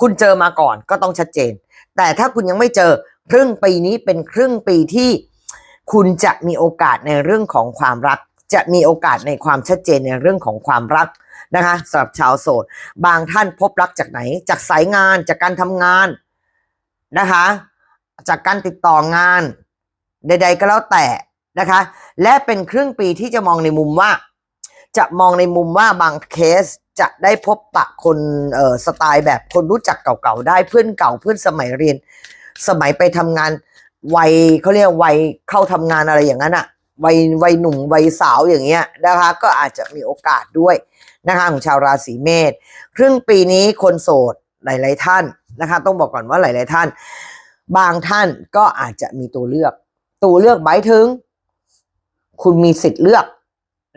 คุณเจอมาก่อนก็ต้องชัดเจน แต่ถ้าคุณยังไม่เจอครึ่งปีนี้เป็นครึ่งปีที่ คุณจะมีโอกาสในเรื่องของความรัก จะมีโอกาสในความชัดเจนในเรื่องของความรักนะคะสำหรับชาวโสด บางท่านพบรักจากไหน จากสายงานจากการทำงานนะคะ จากการติดต่องาน ใด ๆ ก็แล้วแต่นะคะ และเป็นครึ่งปีที่จะมองในมุมว่า จะมองในมุมว่าบางเคส จะได้พบปะคนเอ่อสไตล์แบบคนรู้จักเก่าๆได้เพื่อนเก่าเพื่อนสมัยเรียน สมัยไปทำงานวัยเขาเรียกวัยเข้าทำงานอะไรอย่างนั้นอะวัยวัยหนุ่มวัยสาวอย่างเงี้ยนะคะ ก็อาจจะมีโอกาสด้วยนะคะของชาวราศีเมษครึ่งปีนี้คนโสดหลาย ๆ ท่านนะคะ ต้องบอกก่อนว่าหลาย ๆ ท่าน บางท่านก็อาจจะมีตัวเลือก ตัวเลือกหมายถึง คุณมีสิทธิ์เลือก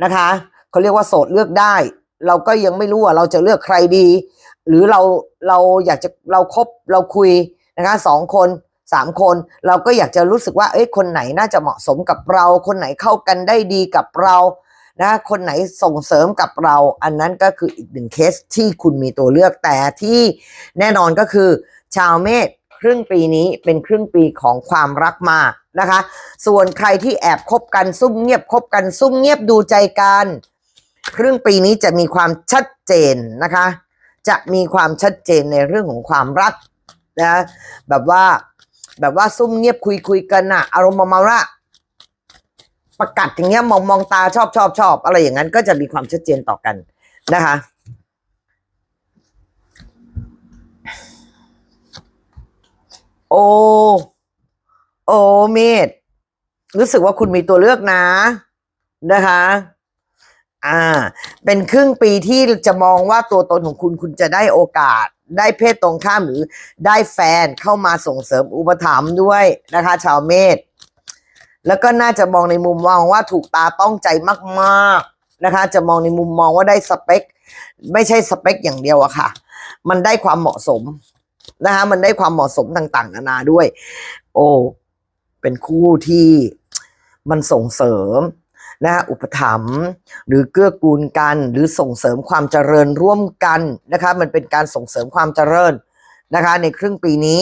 นะคะเขาเรียกว่าโสดเลือกได้ เราก็ยังไม่รู้ว่าเราจะเลือกใครดี หรือเราเราอยากจะเราครบเราคุยนะคะสองคนสามคน เราก็อยากจะรู้สึกว่าเอ้ยคนไหนน่าจะเหมาะสมกับเรา คนไหนเข้ากันได้ดีกับเรานะคนไหนส่งเสริมกับเรา อันนั้นก็คืออีกหนึ่งเคสที่คุณมีตัวเลือกแต่ที่แน่นอนก็คือ ชาวเมษครึ่งปีนี้เป็นครึ่งปีของความรักมานะคะ ส่วนใครที่แอบคบกันซุ่มเงียบคบกันซุ่มเงียบดูใจกัน ครึ่งปีนี้จะมีความชัดเจนนะคะ จะมีความชัดเจนในเรื่องของความรักนะแบบว่าแบบว่าซุ่มเงียบคุยคุยกันอะอารมณ์ประมาณว่าประกาศอย่างเงี้ยมองมองตาชอบชอบชอบอะไรอย่างนั้นก็จะมีความชัดเจนต่อกันนะคะโอ โอเมธรู้สึกว่าคุณมีตัวเลือกนะ นะคะ อ่า เป็นครึ่งปีที่จะมองว่าตัวตนของคุณคุณจะได้โอกาส ได้เพศตรงข้ามหรือได้แฟนเข้ามาส่งเสริมอุปถัมภ์ด้วยนะคะ ชาวเมษแล้วก็น่าจะมองในมุมมองว่าถูกตาต้องใจมากๆนะคะ จะมองในมุมมองว่าได้สเปค ไม่ใช่สเปคอย่างเดียวอะค่ะ มันได้ความเหมาะสมนะคะมันได้ความเหมาะสมต่างๆ นานาด้วย โอ้เป็นคู่ที่มันส่งเสริม นะอุปถัมภ์หรือเกื้อกูลกัน หรือส่งเสริมความเจริญร่วมกันนะคะมันเป็นการส่งเสริมความเจริญนะคะ ในครึ่งปีนี้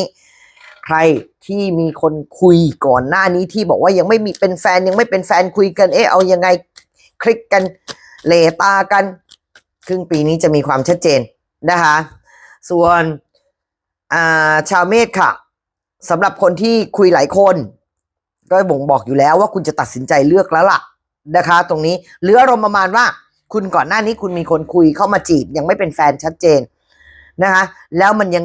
ใครที่มีคนคุยก่อนหน้านี้ที่บอกว่ายังไม่มีเป็นแฟนยังไม่เป็นแฟนคุยกันเอ๊ะเอายังไงคลิกกันเลตากัน ครึ่งปีนี้จะมีความชัดเจนนะคะ ส่วนาชาวเมษค่ะสำหรับคนที่คุยหลายคน ก็บ่งบอกอยู่แล้วว่าคุณจะตัดสินใจเลือกแล้วล่ะ นะคะ ตรงนี้หรืออารมณ์ประมาณว่า คุณก่อนหน้านี้คุณมีคนคุยเข้ามาจีบยังไม่เป็นแฟนชัดเจนนะคะ แล้วมันยัง